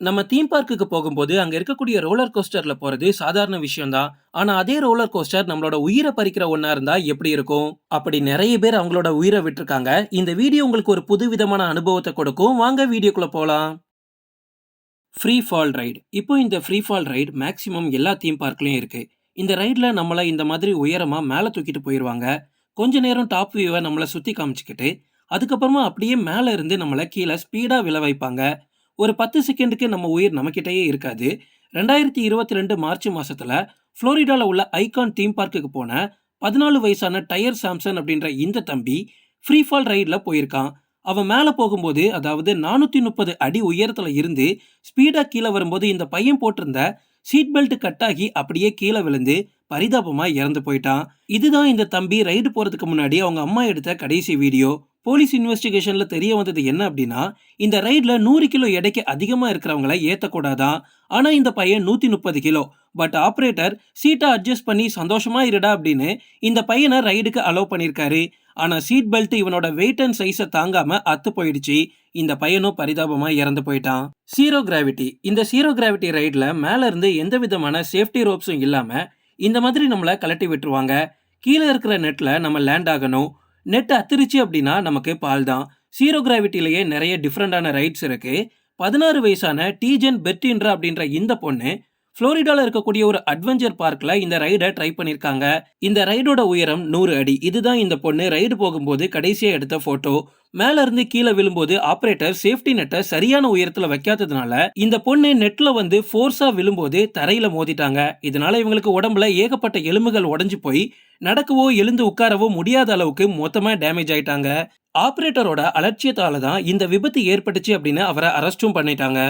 நம்ம தீம் பார்க்குக்கு போகும்போது அங்கே இருக்கக்கூடிய ரோலர் கோஸ்டரில் போகிறது சாதாரண விஷயம் தான் அதே ரோலர் கோஸ்டர் நம்மளோட உயிரை பறிக்கிற ஒன்றா இருந்தால் எப்படி இருக்கும்? அப்படி நிறைய பேர் அவங்களோட உயிரை விட்டுருக்காங்க. இந்த வீடியோ உங்களுக்கு ஒரு புது விதமான அனுபவத்தை கொடுக்கும். வாங்க வீடியோக்குள்ளே போகலாம் ஃப்ரீ ஃபால் ரைடு இப்போ இந்த ஃப்ரீ ஃபால் ரைடு மேக்ஸிமம் எல்லா தீம் பார்க்லேயும் இருக்குது இந்த ரைடில் நம்மளை இந்த மாதிரி உயரமாக மேலே தூக்கிட்டு போயிடுவாங்க கொஞ்ச நேரம் டாப் வியூவை நம்மளை சுற்றி காமிச்சிக்கிட்டு அதுக்கப்புறமா அப்படியே மேலே இருந்து நம்மளை கீழே ஸ்பீடாக விளை வைப்பாங்க. ஒரு பத்து செகண்டுக்கு நம்ம உயிர் நம்மக்கிட்டயே இருக்காது. ரெண்டாயிரத்தி இருபத்தி ரெண்டு மார்ச் மாசத்துல ஃப்ளோரிடாவில் உள்ள ஐகான் தீம் பார்க்குக்கு போன பதினாலு வயசான டயர் சாம்சன் அப்படின்ற இந்த தம்பி ஃப்ரீ ஃபால் ரைடில் போயிருக்கான். அவன் மேலே போகும்போது அதாவது நானூற்றி முப்பது அடி உயரத்தில் இருந்து ஸ்பீடாக கீழே வரும்போது இந்த பையன் போட்டிருந்த சீட் பெல்ட் கட்டாகி அப்படியே கீழே விழுந்து பரிதாபமாக இறந்து போயிட்டான். இதுதான் இந்த தம்பி ரைடு போகிறதுக்கு முன்னாடி அவங்க அம்மா எடுத்த கடைசி வீடியோ. போலீஸ் இன்வெஸ்டிகேஷனில் தெரிய வந்தது என்ன அப்படின்னா இந்த ரைடில் நூறு கிலோ எடைக்கு அதிகமாக இருக்கிறவங்கள ஏற்றக்கூடாதான் ஆனால் இந்த பையன் நூற்றி முப்பது கிலோ. பட் ஆப்ரேட்டர் சீட்டை அட்ஜஸ்ட் பண்ணி சந்தோஷமாக இருடா அப்படின்னு இந்த பையனை ரைடுக்கு அலோவ் பண்ணியிருக்காரு. ஆனால் சீட் பெல்ட் இவனோட வெயிட் அண்ட் சைஸை தாங்காமல் அத்து போயிடுச்சு. இந்த பையனும் பரிதாபமாக இறந்து போயிட்டான். சீரோ கிராவிட்டி இந்த சீரோ கிராவிட்டி ரைடில் மேலேருந்து எந்த விதமான சேஃப்டி ரோப்ஸும் இல்லாமல் இந்த மாதிரி நம்மளை கலட்டி விட்டுருவாங்க. கீழே இருக்கிற நெட்டில் நம்ம லேண்ட் ஆகணும். நெட் அத்திருச்சு அப்படின்னா நமக்கு பால் தான். சீரோ கிராவிட்டிலேயே நிறைய டிஃப்ரெண்டான ரைட்ஸ் இருக்குது பதினாறு வயசான டீஜன் பெர்டின்ரா அப்படின்ற இந்த பொண்ணு புளோரிடாவில் இருக்கக்கூடிய ஒரு அட்வென்ச்சர் பார்க்கில் இந்த ரைடை ட்ரை பண்ணியிருக்காங்க இந்த ரைடோட உயரம் நூறு அடி. இதுதான் இந்த பொண்ணு. ரைடு போகும்போது கடைசியாக எடுத்த ஃபோட்டோ மேலேருந்து கீழே விழும்போது ஆப்ரேட்டர் சேஃப்டி நெட்டை சரியான உயரத்தில் வைக்காததுனால இந்த பொண்ணு நெட்டில் வந்து ஃபோர்ஸாக விழும்போது தரையில் மோதிட்டாங்க. இதனால இவங்களுக்கு உடம்புல ஏகப்பட்ட எலும்புகள் உடைஞ்சு போய் நடக்கவோ எழுந்து உட்காரவோ முடியாத அளவுக்கு மொத்தமாக டேமேஜ் ஆயிட்டாங்க. ஆப்ரேட்டரோட அலட்சியத்தால தான் இந்த விபத்து ஏற்பட்டுச்சு அப்படின்னு அவரை அரெஸ்டும் பண்ணிட்டாங்க.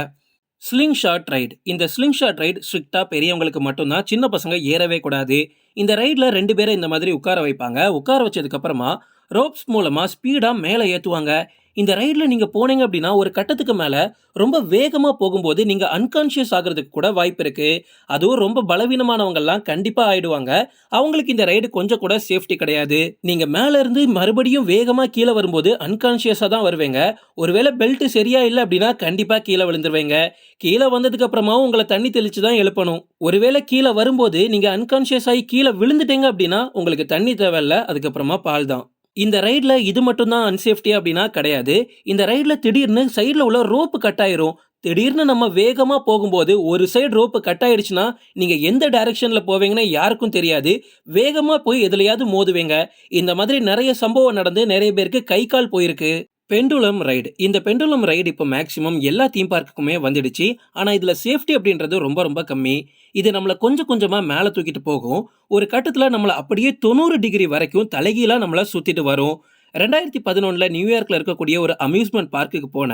ஸ்லிங் ஷாட் ரைடு இந்த ஸ்லிங் ஷாட் ரைடு ஸ்ட்ரிக்டாக பெரியவங்களுக்கு மட்டும்தான் சின்ன பசங்க ஏறவே கூடாது. இந்த ரைடில் ரெண்டு பேரை இந்த மாதிரி உட்கார வைப்பாங்க. உட்கார வச்சதுக்கப்புறமா ரோப்ஸ் மூலமாக ஸ்பீடாக மேலே ஏற்றுவாங்க இந்த ரைடில் நீங்கள் போனீங்க அப்படின்னா ஒரு கட்டத்துக்கு மேலே ரொம்ப வேகமாக போகும்போது நீங்கள் அன்கான்ஷியஸ் ஆகிறதுக்கு கூட வாய்ப்பு இருக்குது அதுவும் ரொம்ப பலவீனமானவங்கெல்லாம் கண்டிப்பாக ஆயிடுவாங்க. அவங்களுக்கு இந்த ரைடு கொஞ்சம் கூட சேஃப்டி கிடையாது. நீங்கள் மேலேருந்து மறுபடியும் வேகமாக கீழே வரும்போது அன்கான்ஷியஸாக தான் வருவேங்க. ஒருவேளை பெல்ட் சரியா இல்லை அப்படின்னா கண்டிப்பாக கீழே விழுந்துருவேங்க. கீழே வந்ததுக்கு அப்புறமாவும் உங்களை தண்ணி தெளிச்சு தான் எழுப்பணும். ஒருவேளை கீழே வரும்போது நீங்கள் அன்கான்ஷியஸ் ஆகி கீழே விழுந்துட்டீங்க அப்படின்னா உங்களுக்கு தண்ணி தேவையில்ல. அதுக்கப்புறமா பால் தான். இந்த ரைடில் இது மட்டும்தான் அன்சேஃப்டி அப்படின்னா கிடையாது. இந்த ரைடில் திடீர்னு சைடில் உள்ள ரோப்பு கட் ஆயிரும் திடீர்னு நம்ம வேகமாக போகும்போது ஒரு சைடு ரோப்பு கட் ஆயிடுச்சுன்னா நீங்கள் எந்த டைரெக்ஷனில் போவீங்கன்னு யாருக்கும் தெரியாது. வேகமாக போய் எதுலையாவது மோதுவீங்க. இந்த மாதிரி நிறைய சம்பவம் நடந்து நிறைய பேருக்கு கை கால் போயிருக்கு. பெண்டுலம் ரைடு இந்த பெண்டுலம் ரைடு இப்போ மேக்ஸிமம் எல்லா தீம் பார்க்குக்குமே வந்துடுச்சு. ஆனால் இதில் சேஃப்டி அப்படின்றது ரொம்ப ரொம்ப கம்மி. இது நம்மளை கொஞ்சம் கொஞ்சமாக மேலே தூக்கிட்டு போகும். ஒரு கட்டத்தில் நம்மளை அப்படியே தொண்ணூறு டிகிரி வரைக்கும் தலைகீழாக நம்மளை சுற்றிட்டு வரும். ரெண்டாயிரத்தி பதினொன்றில் நியூயார்க்கில் இருக்கக்கூடிய ஒரு அம்யூஸ்மெண்ட் பார்க்குக்கு போன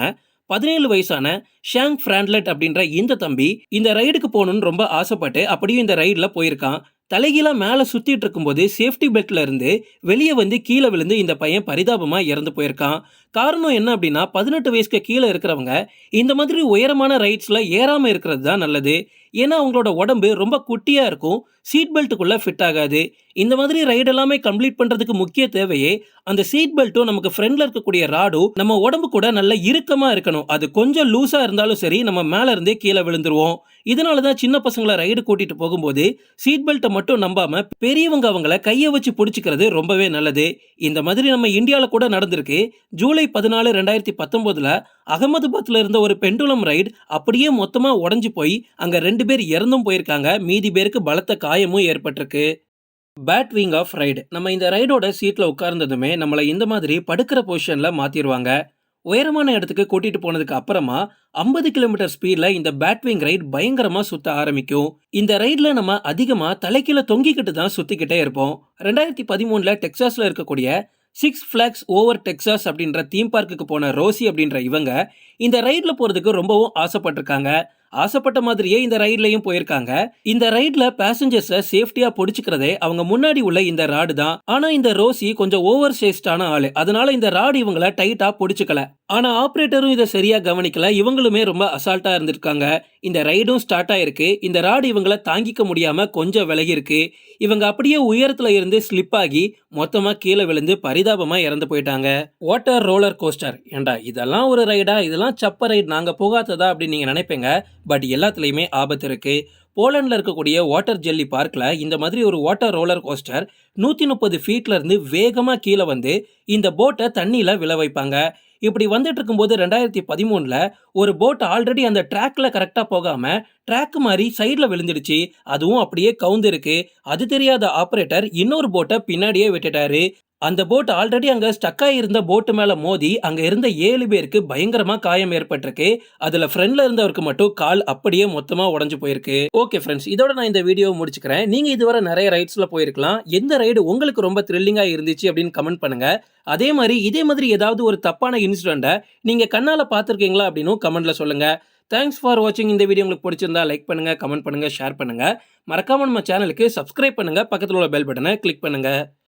பதினேழு வயசான ஷாங் ஃப்ராண்ட்லெட் அப்படின்ற இந்த தம்பி இந்த ரைடுக்கு போகணும்னு ரொம்ப ஆசைப்பட்டு அப்படியே இந்த ரைடில் போயிருக்கான். தலைகீழாக மேலே சுற்றிட்டு இருக்கும்போது சேஃப்டி பெல்ட்ல இருந்து வெளியே வந்து கீழே விழுந்து இந்த பையன் பரிதாபமாக இறந்து போயிருக்கான். காரணம் என்ன அப்படின்னா பதினெட்டு வயசுக்கு கீழே இருக்கிறவங்க இந்த மாதிரி உயரமான ரைட்ஸில் ஏறாமல் இருக்கிறது தான் நல்லது. ஏன்னா அவங்களோட உடம்பு ரொம்ப குட்டியாக இருக்கும் சீட் பெல்ட்டுக்குள்ளே ஃபிட் ஆகாது. இந்த மாதிரி ரைடு எல்லாமே கம்ப்ளீட் பண்ணுறதுக்கு முக்கிய தேவையே அந்த சீட் பெல்ட்டும் நமக்கு ஃப்ரெண்டில் இருக்கக்கூடிய ராடும் நம்ம உடம்பு கூட நல்ல இறுக்கமாக இருக்கணும். அது கொஞ்சம் லூஸாக இருந்தாலும் சரி நம்ம மேலேருந்தே கீழே விழுந்துருவோம். இதனால தான் சின்ன பசங்களை ரைடு கூட்டிகிட்டு போகும்போது சீட் பெல்ட்டை மட்டும் நம்பாமல் பெரியவங்க அவங்கள கையை வச்சு பிடிச்சிக்கிறது ரொம்பவே நல்லது. இந்த மாதிரி நம்ம இந்தியாவில் கூட நடந்திருக்கு. ஜூலை பதினாலு ரெண்டாயிரத்தி பத்தொம்போதில் அகமதாபாத்தில் இருந்த ஒரு பெண்டுலம் ரைடு அப்படியே மொத்தமாக உடஞ்சி போய் அங்கே ரெண்டு பேர் இறந்தும் போயிருக்காங்க. மீதி பேருக்கு பலத்த காயமும் ஏற்பட்டிருக்கு. பேட் விங் ஆஃப் ரைடு நம்ம இந்த ரைடோட சீட்டில் உட்கார்ந்ததுமே நம்மளை இந்த மாதிரி படுக்கிற பொசிஷனில் மாற்றிடுவாங்க உயரமான இடத்துக்கு கூட்டிட்டு போனதுக்கு அப்புறமா ஐம்பது கிலோமீட்டர் ஸ்பீடில் இந்த பேட்விங் ரைட் பயங்கரமாக சுற்ற ஆரம்பிக்கும். இந்த ரைடில் நம்ம அதிகமாக தலைக்கீழ தொங்கிக்கிட்டு தான் சுற்றிக்கிட்டே இருப்போம். ரெண்டாயிரத்தி பதிமூணில் டெக்ஸாஸில் இருக்கக்கூடிய சிக்ஸ் ஃப்ளாக்ஸ் ஓவர் டெக்ஸாஸ் அப்படின்ற தீம் பார்க்குக்கு போன ரோசி அப்படின்ற இவங்க இந்த ரைடில் போறதுக்கு ரொம்பவும் ஆசைப்பட்டிருக்காங்க. ஆசைப்பட்ட மாதிரியே இந்த ரைட்லையும் போயிருக்காங்க. இந்த ரைட்ல பேசஞ்சர்ஸை சேஃப்டியா பொடிச்சுக்கிறதே அவங்க முன்னாடி உள்ள இந்த ராடு தான். ஆனா இந்த ரோசி கொஞ்சம் ஓவர் சேஸ்டான ஆளு. அதனால இந்த ராடு இவங்கள டைட்டா பொடிச்சுக்கல. ஆனா ஆப்ரேட்டரும் இதை சரியா கவனிக்கல. இவங்களுமே ரொம்ப அசால்ட்டா இருந்திருக்காங்க. இந்த ரைடும் ஸ்டார்ட் ஆயிருக்கு. இந்த ராடு இவங்களை தாங்கிக்க முடியாம கொஞ்சம் விலகி இருக்கு இவங்க அப்படியே உயரத்துல இருந்து ஸ்லிப் ஆகி மொத்தமா கீழே விழுந்து பரிதாபமா இறந்து போயிட்டாங்க. வாட்டர் ரோலர் கோஸ்டர் ஏண்டா இதெல்லாம் ஒரு ரைடா இதெல்லாம் சப்ப ரைட் நாங்க போகாததா அப்படின்னு நீங்க நினைப்பீங்க. பட் எல்லாத்துலேயுமே ஆபத்து இருக்குது போலண்டில் இருக்கக்கூடிய வாட்டர் ஜெல்லி பார்க்கில் இந்த மாதிரி ஒரு வாட்டர் ரோலர் கோஸ்டர் நூற்றி முப்பது ஃபீட்லேருந்து வேகமாக கீழே வந்து இந்த போட்டை தண்ணியில் விழ வைப்பாங்க. இப்படி வந்துட்டு இருக்கும்போது ரெண்டாயிரத்தி பதிமூணில் ஒரு போட் ஆல்ரெடி அந்த ட்ராக்ல கரெக்டாக போகாமல் ட்ராக் மாதிரி சைடில் விழுந்துடுச்சு. அதுவும் அப்படியே கவுந்திருக்கு அது தெரியாத ஆப்ரேட்டர் இன்னொரு போட்டை பின்னாடியே விட்டுட்டாரு. அந்த போட் ஆல்ரெடி அங்கே ஸ்டக்கா இருந்த போட்டு மேலே மோதி அங்கே இருந்த ஏழு பேருக்கு பயங்கரமாக காயம் ஏற்பட்டிருக்கு. அதில் ஃப்ரெண்ட்ல இருந்தவருக்கு மட்டும் கால் அப்படியே மொத்தமாக உடஞ்சு போயிருக்கு. ஓகே ஃப்ரெண்ட்ஸ் இதோட நான் இந்த வீடியோ முடிச்சுக்கிறேன். நீங்கள் இதுவரை நிறைய ரைட்ஸில் போயிருக்கலாம். எந்த ரைடு உங்களுக்கு ரொம்ப த்ரில்லிங்காக இருந்துச்சு அப்படின்னு கமெண்ட் பண்ணுங்கள் அதே மாதிரி இதே மாதிரி ஏதாவது ஒரு தப்பான இன்சிடெண்ட்டை நீங்கள் கண்ணால் பார்த்துருக்கீங்களா அப்படின்னு கமெண்ட்டில் சொல்லுங்கள் தேங்க்ஸ் ஃபார் வாட்சிங் இந்த வீடியோ உங்களுக்கு பிடிச்சிருந்தா லைக் பண்ணுங்க கமெண்ட் பண்ணுங்க ஷேர் பண்ணுங்க. மறக்காம நம்ம சேனலுக்கு சப்ஸ்கிரைப் பண்ணுங்க. பக்கத்தில் உள்ள பெல் பட்டனை கிளிக் பண்ணுங்க.